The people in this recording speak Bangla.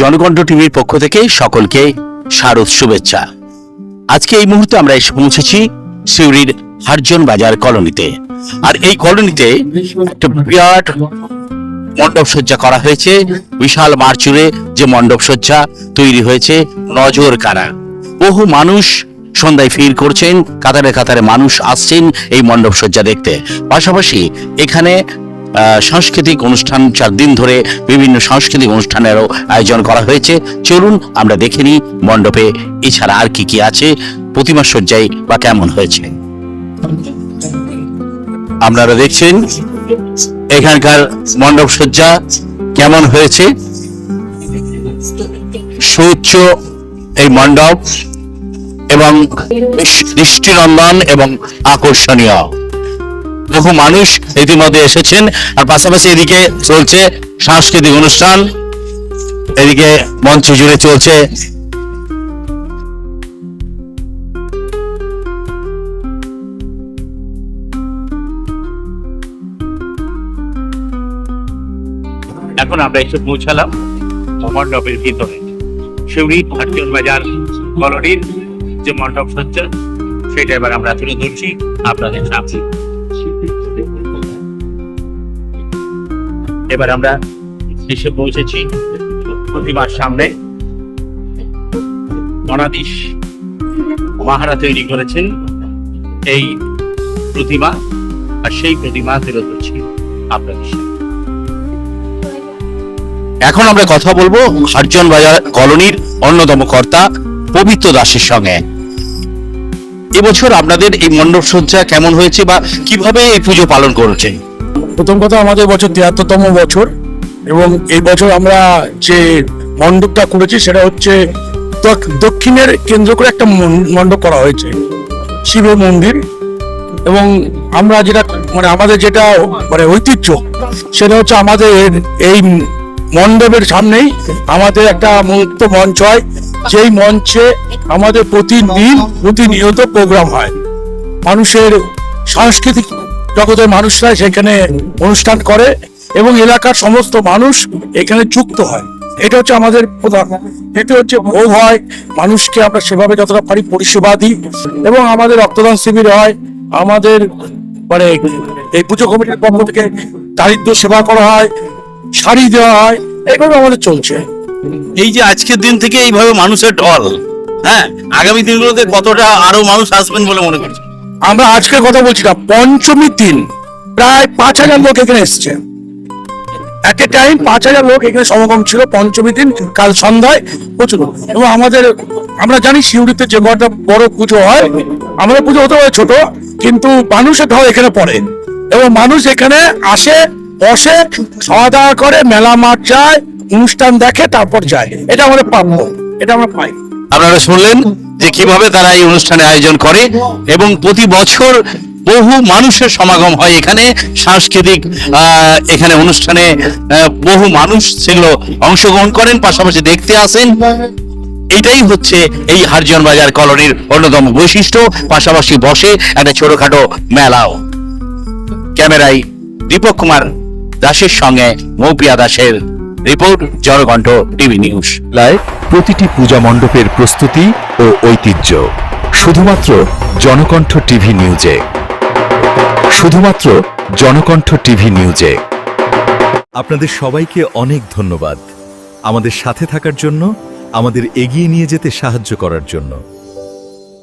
জনকণ্ঠ টিভির পক্ষ থেকে সকলকে শারদ শুভেচ্ছা। আজকে এই মুহূর্তে আমরা এসে পৌঁছেছি সিউড়ির হারজন বাজার কলোনিতে। আর এই কলোনিতে একটা বিরাট মণ্ডপ সজ্জা করা হয়েছে। বিশাল মারচুরে যে মণ্ডপ সজ্জা তৈরি হয়েছে, নজর কারা বহু মানুষ সন্ধ্যায় ফির করছেন, কাতারে কাতারে মানুষ আসছেন এই মণ্ডপ সজ্জা দেখতে। পাশাপাশি এখানে সাংস্কৃতিক অনুষ্ঠান চার দিন ধরে বিভিন্ন সাংস্কৃতিক অনুষ্ঠানেরও আয়োজন করা হয়েছে। চলুন আমরা দেখে নিই মণ্ডপে এছাড়া আর কি কি আছে, প্রতিমা সজ্জায় বা কেমন হয়েছে। আপনারা দেখছেন এখানকার মণ্ডপ সজ্জা কেমন হয়েছে? সুউচ্চ এই মণ্ডপ এবং দৃষ- দৃষ্টিনন্দন এবং আকর্ষণীয়। বহু মানুষ ইতিমধ্যে এসেছেন। আর পাশাপাশি এদিকে চলছে সাংস্কৃতিক অনুষ্ঠান। এদিকে মঞ্চ জুড়ে চলছে। এখন আমরা এসে পৌঁছালাম মণ্ডপের ভিতরে। শিউরি হাটজন বাজার কলোনির যে মণ্ডপ সজ্জা, সেটা এবার আমরা তুলে ধরছি আপনাদের সামনে। এবার আমরা এসে পৌঁছেছি প্রতিমার সামনে। অনাদিশ মহারা তৈরি করেছেন এই প্রতিমা, আর সেই প্রতিমা তুলে ধরছি আপনাদের এখন আমরা কথা বলব হারজন বাজার কলোনির অন্যতম কর্তা পবিত্র দাসের সঙ্গে। এবছর আপনাদের এই মণ্ডপ সজ্জা কেমন হয়েছে বা কীভাবে এই পুজো পালন করেছেন? প্রথম কথা আমাদের বছর তিয়াত্তরতম বছর এবং এই বছর আমরা যে মণ্ডপটা করেছি সেটা হচ্ছে দক- দক্ষিণের কেন্দ্র করে একটা মণ্ডপ করা হয়েছে শিবের মন্দির। এবং আমরা যেটা মানে আমাদের যেটা মানে ঐতিহ্য, সেটা হচ্ছে আমাদের এই মণ্ডপের সামনেই আমাদের একটা মুক্ত মঞ্চ হয়। যেই মঞ্চে আমাদের প্রতিদিন প্রতিনিয়ত প্রোগ্রাম হয়। মানুষের সাংস্কৃতিক জগতের মানুষরা সেখানে অনুষ্ঠান করে এবং এলাকার সমস্ত মানুষ এখানে যুক্ত হয়। এটা হচ্ছে আমাদের প্রধান। এটা হচ্ছে ভোগ হয়। মানুষকে আমরা সেভাবে যতটা পারি পরিষেবা দিই এবং আমাদের রক্তদান শিবির হয়। আমাদের মানে এই পুজো কমিটির পক্ষ থেকে দারিদ্র সেবা করা হয়, শাড়ি দেওয়া হয়। এইভাবে আমাদের চলছে। এই যে আজকের দিন থেকে এইভাবে মানুষের ঢল হ্যাঁ? আগামী দিনগুলোতে কতটা আরও মানুষ আসবেন বলে মনে করছেন? আমরা আজকের কথা বলছি না, পঞ্চমীর দিন। প্রায় পাঁচ হাজার লোক এখানে এসছে। এট এ টাইম পাঁচ হাজার লোক এখানে সমাগম ছিল পঞ্চমী দিন, কাল সন্ধ্যায় প্রচুর এবং আমাদের, আমরা জানি শিউরিতে যে কটা বড় পুজো হয়, আমাদের পুজো হতে পারে ছোট, কিন্তু মানুষের ঢল এখানে পড়ে। এবং মানুষ এখানে আসে, বসে, খাওয়া দাওয়া করে, মেলা মাঠ যায়, অনুষ্ঠান দেখে, তারপর যায়। এটা আমাদের প্রাপ্য, এটা আমরা পাই। আপনারা শুনলেন? যে কীভাবে তারা এই অনুষ্ঠানে আয়োজন করে এবং প্রতি বছর বহু মানুষের সমাগম হয় এখানে। সাংস্কৃতিক এখানে অনুষ্ঠানে বহু মানুষ সেগুলো অংশগ্রহণ করেন, পাশাপাশি দেখতে আসেন। এটাই হচ্ছে এই হারজন বাজার কলোনির অন্যতম বৈশিষ্ট্য। পাশাপাশি বসে একটা ছোটখাটো মেলাও। ক্যামেরায় দীপক কুমার দাসের সঙ্গে মৌপিয়া দাসের রিপোর্ট জনকণ্ঠ টিভি নিউজ। লায় প্রতিটি পূজা মণ্ডপের প্রস্তুতি ও ঐতিহ্য। শুধুমাত্র জনকণ্ঠ টিভি নিউজে। শুধুমাত্র জনকণ্ঠ টিভি নিউজে। আপনাদের সবাইকে অনেক ধন্যবাদ। আমাদের সাথে থাকার জন্য আমাদের এগিয়ে নিয়ে যেতে সাহায্য করার জন্য।